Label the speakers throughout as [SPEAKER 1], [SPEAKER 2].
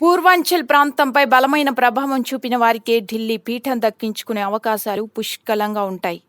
[SPEAKER 1] పూర్వాంచల్ ప్రాంతంపై బలమైన ప్రభావం చూపిన వారికే ఢిల్లీ పీఠం దక్కించుకునే అవకాశాలు పుష్కలంగా ఉంటాయి.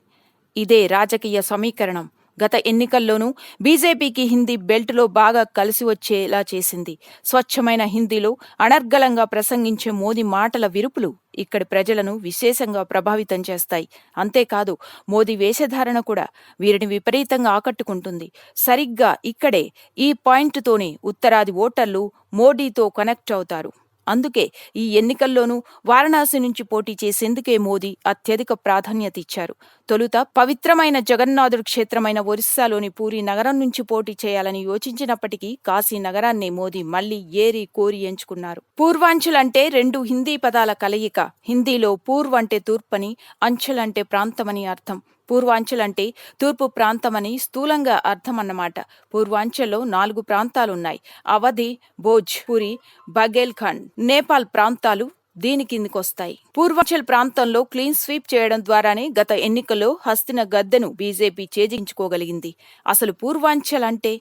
[SPEAKER 1] ఇదే రాజకీయ సమీకరణం. గత ఎన్నికల్లోనూ బీజేపీకి హిందీ బెల్ట్లో బాగా కలిసి వచ్చేలా చేసింది. స్వచ్ఛమైన హిందీలో అనర్గళంగా ప్రసంగించే మోదీ మాటల విరుపులు ఇక్కడి ప్రజలను విశేషంగా ప్రభావితం చేస్తాయి. అంతేకాదు మోదీ వేషధారణ కూడా వీరిని విపరీతంగా ఆకట్టుకుంటుంది. సరిగ్గా ఇక్కడే ఈ పాయింట్తోనే ఉత్తరాది ఓటర్లు మోడీతో కనెక్ట్ అవుతారు. అందుకే ఈ ఎన్నికల్లోనూ వారణాసి నుంచి పోటీ చేసేందుకే మోదీ అత్యధిక ప్రాధాన్యత ఇచ్చారు. తొలుత పవిత్రమైన జగన్నాథుడి క్షేత్రమైన ఒరిస్సాలోని పూరి నగరం నుంచి పోటీ చేయాలని యోచించినప్పటికీ కాశీ నగరాన్ని మోదీ మళ్ళీ ఏరి కోరి ఎంచుకున్నారు. పూర్వాంచల్ రెండు హిందీ పదాల కలయిక హిందీలో పూర్వ్ అంటే తూర్పని అంచులంటే ప్రాంతమని అర్థం. పూర్వాంచల్ అంటే తూర్పు ప్రాంతమని స్థూలంగా అర్థమన్నమాట. పూర్వాంచల్లో నాలుగు ప్రాంతాలున్నాయి. అవధి భోజ్పురి బఘేల్ఖండ్ నేపాల్ ప్రాంతాలు దీని కిందికొస్తాయి. పూర్వాంచల్ ప్రాంతంలో క్లీన్ స్వీప్ చేయడం ద్వారానే గత ఎన్నికల్లో హస్తిన గద్దెను బీజేపీ చేజించుకోగలిగింది అసలు పూర్వాంచల్ అంటే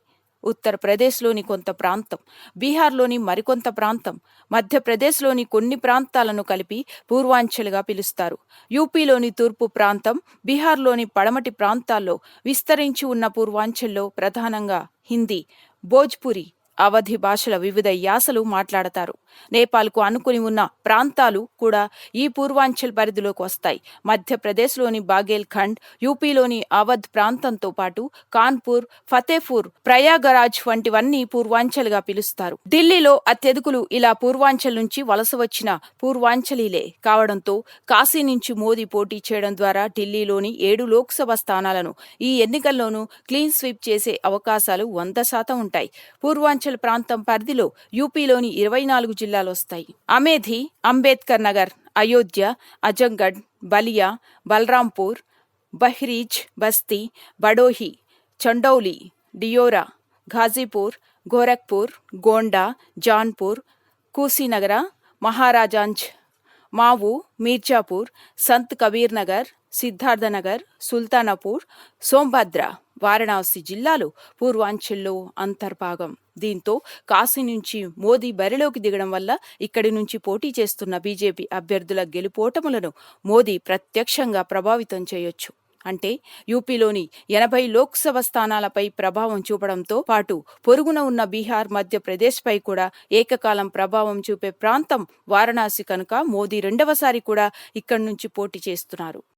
[SPEAKER 1] ఉత్తరప్రదేశ్లోని కొంత ప్రాంతం బీహార్లోని మరికొంత ప్రాంతం మధ్యప్రదేశ్లోని కొన్ని ప్రాంతాలను కలిపి పూర్వాంచల్గా పిలుస్తారు. యూపీలోని తూర్పు ప్రాంతం బీహార్లోని పడమటి ప్రాంతాల్లో విస్తరించి ఉన్న పూర్వాంచల్లో ప్రధానంగా హిందీ భోజ్పురి అవధి భాషల వివిధ యాసలు మాట్లాడతారు. నేపాల్కు అనుకుని ఉన్న ప్రాంతాలు కూడా ఈ పూర్వాంచల్ పరిధిలోకి వస్తాయి. మధ్యప్రదేశ్లోని బాగేల్ఖండ్ యూపీలోని అవధ్ ప్రాంతంతో పాటు కాన్పూర్ ఫతేపూర్ ప్రయాగరాజ్ వంటివన్నీ పూర్వాంచల్గా పిలుస్తారు. ఢిల్లీలో అత్యధికులు ఇలా పూర్వాంచల్ నుంచి వలస వచ్చిన పూర్వాంచలీలే కావడంతో కాశీ నుంచి మోదీ పోటీ చేయడం ద్వారా ఢిల్లీలోని ఏడు లోక్సభ స్థానాలను ఈ ఎన్నికల్లోనూ క్లీన్ స్వీప్ చేసే అవకాశాలు వంద శాతం ఉంటాయి. పూర్వాంచల్ ప్రాంతం పరిధిలో యూపీలోని ఇరవై నాలుగు జిల్లాలు వస్తాయి అమేధి అంబేద్కర్ నగర్ అయోధ్య అజంగఢ్ బలియా బలరాంపూర్ బహ్రీజ్ బస్తీ బడోహి చండౌలి డియోరా ఘాజీపూర్ గోరఖ్పూర్ గోండా జాన్పూర్ కూసీనగర మహారాజాంజ్ మావు మీర్జాపూర్ సంత్ కబీర్ నగర్ సిద్ధార్థనగర్ సుల్తానాపూర్ సోంభద్ర వారణాసి జిల్లాలు పూర్వాంచల్లో అంతర్భాగం. దీంతో కాశీ నుంచి మోదీ బరిలోకి దిగడం వల్ల ఇక్కడి నుంచి పోటీ చేస్తున్న బీజేపీ అభ్యర్థుల గెలుపోటములను మోదీ ప్రత్యక్షంగా ప్రభావితం చేయొచ్చు. అంటే యూపీలోని ఎనభై లోక్సభ స్థానాలపై ప్రభావం చూపడంతో పాటు పొరుగున ఉన్న బీహార్ మధ్యప్రదేశ్పై కూడా ఏకకాలం ప్రభావం చూపే ప్రాంతం వారణాసి కనుక మోదీ రెండవసారి కూడా ఇక్కడి నుంచి పోటీ చేస్తున్నారు.